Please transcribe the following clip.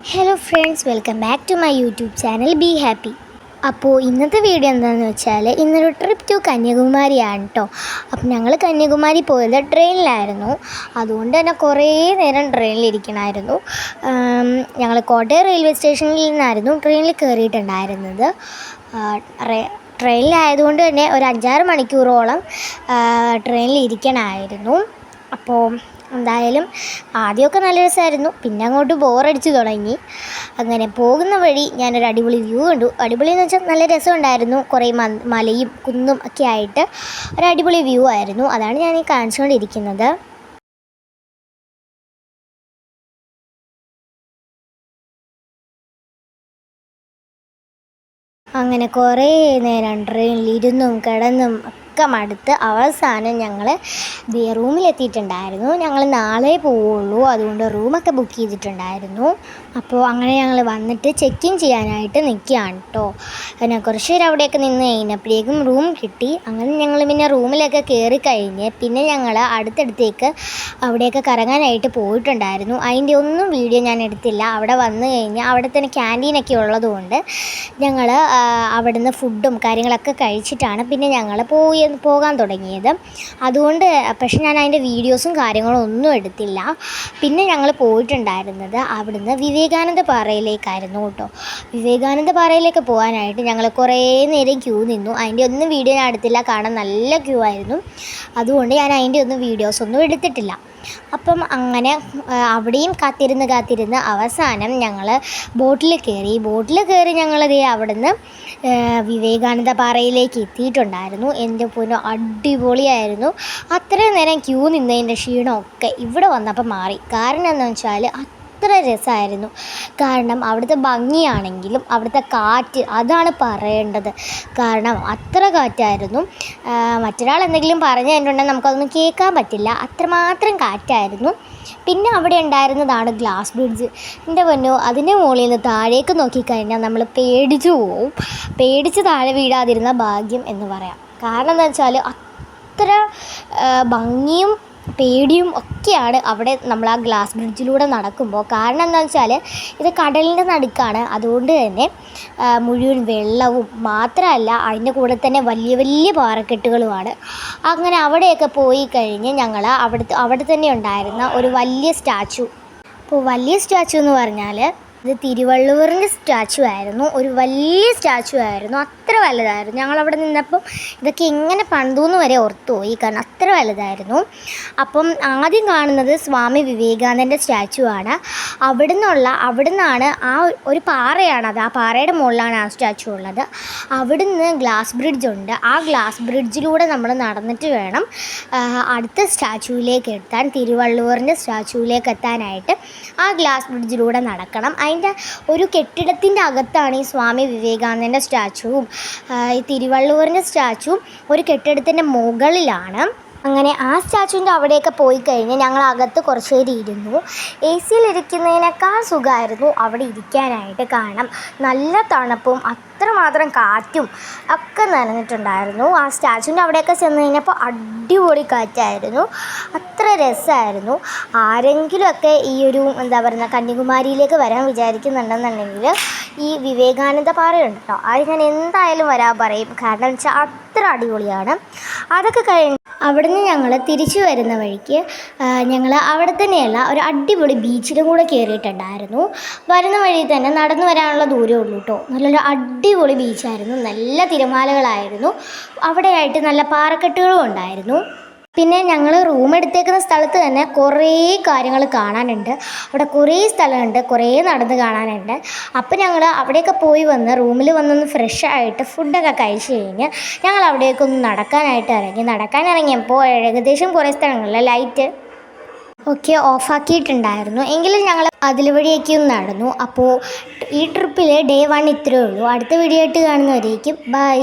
Hello friends welcome back to my YouTube channel be happy അപ്പോൾ ഇന്നത്തെ video എന്താണെന്ന് വെച്ചാൽ ഇന്നൊരു ട്രിപ്പ് ടു കന്യാകുമാരിയാണ് കേട്ടോ അപ്പം ഞങ്ങൾ കന്യാകുമാരി പോയത് ട്രെയിനിലായിരുന്നു അതുകൊണ്ട് തന്നെ കുറേ നേരം ട്രെയിനിലിരിക്കണമായിരുന്നു ഞങ്ങൾ കോട്ടയം റെയിൽവേ സ്റ്റേഷനിൽ നിന്നായിരുന്നു ട്രെയിനിൽ കയറിയിട്ടുണ്ടായിരുന്നത് ട്രെയിനിലായതുകൊണ്ട് തന്നെ ഒരു അഞ്ചാറ് മണിക്കൂറോളം ട്രെയിനിൽ ഇരിക്കണമായിരുന്നു അപ്പോൾ എന്തായാലും ആദ്യമൊക്കെ നല്ല രസമായിരുന്നു. പിന്നെ അങ്ങോട്ട് ബോറടിച്ച് തുടങ്ങി. അങ്ങനെ പോകുന്ന വഴി ഞാനൊരു അടിപൊളി വ്യൂ കണ്ടു. അടിപൊളി എന്ന് വെച്ചാൽ നല്ല രസമുണ്ടായിരുന്നു. കുറേ മലയും കുന്നും ഒക്കെ ആയിട്ട് ഒരു അടിപൊളി വ്യൂ ആയിരുന്നു. അതാണ് ഞാൻ ഈ കാണിച്ചുകൊണ്ടിരിക്കുന്നത്. അങ്ങനെ കുറേ നേരം ട്രെയിനിൽ ഇരുന്നും കിടന്നും ഒക്കെ മടുത്ത് അവസാനം ഞങ്ങൾ റൂമിലെത്തിയിട്ടുണ്ടായിരുന്നു. ഞങ്ങൾ നാളെ പോവുള്ളൂ. അതുകൊണ്ട് റൂമൊക്കെ ബുക്ക് ചെയ്തിട്ടുണ്ടായിരുന്നു. അപ്പോൾ അങ്ങനെ ഞങ്ങൾ വന്നിട്ട് ചെക്ക് ഇൻ ചെയ്യാനായിട്ട് നിൽക്കുകയാണ് കേട്ടോ പിന്നെ കുറച്ച് പേർ അവിടെയൊക്കെ നിന്ന് കഴിഞ്ഞപ്പോഴേക്കും റൂം കിട്ടി. അങ്ങനെ ഞങ്ങൾ പിന്നെ റൂമിലൊക്കെ കയറി കഴിഞ്ഞ് പിന്നെ ഞങ്ങൾ അടുത്തടുത്തേക്ക് അവിടെയൊക്കെ കറങ്ങാനായിട്ട് പോയിട്ടുണ്ടായിരുന്നു. അതിന്റെ ഒന്നും വീഡിയോ ഞാൻ എടുത്തില്ല. അവിടെ വന്നു കഴിഞ്ഞാൽ അവിടെ തന്നെ ക്യാന്റീനൊക്കെ ഉള്ളതുകൊണ്ട് ഞങ്ങൾ അവിടുന്ന് ഫുഡും കാര്യങ്ങളൊക്കെ കഴിച്ചിട്ടാണ് പിന്നെ ഞങ്ങൾ പോയി. പോകാൻ തുടങ്ങിയത്. അതുകൊണ്ട് പക്ഷേ ഞാൻ അതിന്റെ വീഡിയോസും കാര്യങ്ങളും ഒന്നും എടുത്തില്ല. പിന്നെ ഞങ്ങൾ പോയിട്ടുണ്ടായിരുന്നത് അവിടുന്ന് വിവേകാനന്ദ പാറയിലേക്കായിരുന്നു കേട്ടോ. വിവേകാനന്ദ പാറയിലേക്ക് പോകാനായിട്ട് ഞങ്ങൾ കുറേ നേരം ക്യൂ നിന്നു. അതിന്റെ ഒന്നും വീഡിയോ ഞാൻ എടുത്തില്ല. കാരണം നല്ല ക്യൂ ആയിരുന്നു. അതുകൊണ്ട് ഞാൻ അതിന്റെ ഒന്നും വീഡിയോസ് ഒന്നും എടുത്തിട്ടില്ല. അപ്പം അങ്ങനെ അവിടെയും കാത്തിരുന്ന് കാത്തിരുന്ന് അവസാനം ഞങ്ങൾ ബോട്ടിൽ കയറി. ബോട്ടിൽ കയറി ഞങ്ങളത് അവിടുന്ന് വിവേകാനന്ദ പാറയിലേക്ക് എത്തിയിട്ടുണ്ടായിരുന്നു. എന്റെ പൊന്നു അടിപൊളിയായിരുന്നു. അത്രയും നേരം ക്യൂ നിന്നതിന്റെ ക്ഷീണമൊക്കെ ഇവിടെ വന്നപ്പോൾ മാറി. കാരണം എന്താണെന്ന് വെച്ചാൽ അത്ര രസമായിരുന്നു. കാരണം അവിടുത്തെ ഭംഗിയാണെങ്കിലും അവിടുത്തെ കാറ്റ് അതാണ് പറയേണ്ടത്. കാരണം അത്ര കാറ്റായിരുന്നു. മറ്റൊരാൾ എന്തെങ്കിലും പറഞ്ഞു തന്നിട്ടുണ്ടെങ്കിൽ നമുക്കതൊന്നും കേൾക്കാൻ പറ്റില്ല. അത്രമാത്രം കാറ്റായിരുന്നു. പിന്നെ അവിടെ ഉണ്ടായിരുന്നതാണ് ഗ്ലാസ് ബ്രിഡ്ജ്. എന്റെ പൊന്നോ അതിന്റെ മുകളിൽ നിന്ന് താഴേക്ക് നോക്കിക്കഴിഞ്ഞാൽ നമ്മൾ പേടിച്ചു പോവും. പേടിച്ച് താഴെ വീഴാതിരുന്ന ഭാഗ്യം എന്ന് പറയാം. കാരണം എന്താ വെച്ചാൽ അത്ര ഭംഗിയും പേടിയും ഒക്കെയാണ് അവിടെ നമ്മൾ ആ ഗ്ലാസ് ബ്രിഡ്ജിലൂടെ നടക്കുമ്പോൾ. കാരണം എന്താണെന്ന് വെച്ചാൽ ഇത് കടലിന്റെ നടുക്കാണ്. അതുകൊണ്ട് തന്നെ മുഴുവൻ വെള്ളവും മാത്രമല്ല അതിന്റെ കൂടെ തന്നെ വലിയ വലിയ പാറക്കെട്ടുകളുമാണ്. അങ്ങനെ അവിടെയൊക്കെ പോയി കഴിഞ്ഞ് ഞങ്ങൾ അവിടുത്തെ അവിടെ തന്നെ ഉണ്ടായിരുന്ന ഒരു വലിയ സ്റ്റാച്ചു. അപ്പോൾ വലിയ സ്റ്റാച്ചു എന്ന് പറഞ്ഞാൽ ഇത് തിരുവള്ളുവറിന്റെ സ്റ്റാച്ചു ആയിരുന്നു. ഒരു വലിയ സ്റ്റാച്ചു ആയിരുന്നു. അത്ര വലുതായിരുന്നു. ഞങ്ങൾ അവിടെ നിന്നപ്പം ഇതൊക്കെ എങ്ങനെ എന്ന് വരെ ഓർത്തുപോയി കാരണം അത്ര വലുതായിരുന്നു. അപ്പം ആദ്യം കാണുന്നത് സ്വാമി വിവേകാനന്ദന്റെ സ്റ്റാച്ചു ആണ്. അവിടെ നിന്നുള്ള അവിടെ നിന്നാണ് ആ ഒരു പാറയാണത് ആ പാറയുടെ മുകളിലാണ് ആ സ്റ്റാച്ചു ഉള്ളത്. അവിടുന്ന് ഗ്ലാസ് ബ്രിഡ്ജ് ഉണ്ട്. ആ ഗ്ലാസ് ബ്രിഡ്ജിലൂടെ നമ്മൾ നടന്നിട്ട് വേണം അടുത്ത സ്റ്റാച്ചുവിലേക്ക് എത്താൻ തിരുവള്ളുവറിന്റെ സ്റ്റാച്ചുവിലേക്ക് എത്താനായിട്ട് ആ ഗ്ലാസ് ബ്രിഡ്ജിലൂടെ നടക്കണം. അതിന്റെ ഒരു കെട്ടിടത്തിന്റെ അകത്താണ് ഈ സ്വാമി വിവേകാനന്ദന്റെ സ്റ്റാച്ചുവും ഈ തിരുവള്ളുവറിന്റെ സ്റ്റാച്ചുവും ഒരു കെട്ടിടത്തിന്റെ മുകളിലാണ്. അങ്ങനെ ആ സ്റ്റാച്ചുവിന്റെ അവിടെയൊക്കെ പോയി കഴിഞ്ഞ് ഞങ്ങൾ അകത്ത് കുറച്ച് നേരം ഇരുന്നു. എ സിയിലിരിക്കുന്നതിനേക്കാൾ സുഖമായിരുന്നു അവിടെ ഇരിക്കാനായിട്ട് കാരണം നല്ല തണുപ്പും അത്രമാത്രം കാറ്റും ഒക്കെ നനഞ്ഞിട്ടുണ്ടായിരുന്നു. ആ സ്റ്റാച്ചുവിന്റെ അവിടെയൊക്കെ ചെന്ന് കഴിഞ്ഞപ്പോൾ അടിപൊളി കാറ്റായിരുന്നു. അത്ര രസമായിരുന്നു. ആരെങ്കിലുമൊക്കെ ഈ ഒരു എന്താ പറയുക കന്യാകുമാരിയിലേക്ക് വരാൻ വിചാരിക്കുന്നുണ്ടെന്നുണ്ടെങ്കിൽ ഈ വിവേകാനന്ദ പാറയുണ്ട് കേട്ടോ അത് ഞാൻ എന്തായാലും വരാൻ പറയും. കാരണം വെച്ചാൽ അത്ര അടിപൊളിയാണ്. അതൊക്കെ കഴിഞ്ഞ് അവിടുന്ന് ഞങ്ങൾ തിരിച്ചു വരുന്ന വഴിക്ക് ഞങ്ങൾ അവിടെ തന്നെയല്ല ഒരു അടിപൊളി ബീച്ചിലും കൂടെ കയറിയിട്ടുണ്ടായിരുന്നു വരുന്ന വഴി തന്നെ നടന്നു വരാനുള്ള ദൂരമേ ഉള്ളൂ കേട്ടോ നല്ലൊരു അടിപൊളി ബീച്ചായിരുന്നു നല്ല തിരമാലകളായിരുന്നു. അവിടെയായിട്ട് നല്ല പാറക്കെട്ടുകളും ഉണ്ടായിരുന്നു. പിന്നെ ഞങ്ങൾ റൂം എടുത്തേക്കുന്ന സ്ഥലത്ത് തന്നെ കുറേ കാര്യങ്ങൾ കാണാനുണ്ട്. അവിടെ കുറേ സ്ഥലമുണ്ട് കുറേ നടന്ന് കാണാനുണ്ട്. അപ്പോൾ ഞങ്ങൾ അവിടെയൊക്കെ പോയി വന്ന് റൂമിൽ വന്നൊന്ന് ഫ്രഷ് ആയിട്ട് ഫുഡൊക്കെ കഴിച്ച് കഴിഞ്ഞ് ഞങ്ങൾ അവിടേക്ക് ഒന്ന് നടക്കാനായിട്ട് ഇറങ്ങി. നടക്കാൻ ഇറങ്ങിയപ്പോൾ ഏകദേശം കുറേ സ്ഥലങ്ങളിൽ ലൈറ്റ് ഒക്കെ ഓഫാക്കിയിട്ടുണ്ടായിരുന്നു എങ്കിലും ഞങ്ങൾ അതിൽ വഴിയൊക്കെ ഒന്ന് നടന്നു. അപ്പോൾ ഈ ട്രിപ്പിൽ ഡേ വൺ ഇത്രയേ ഉള്ളൂ. അടുത്ത വീഡിയോ ആയിട്ട് കാണുന്നവരേക്കും. ബൈ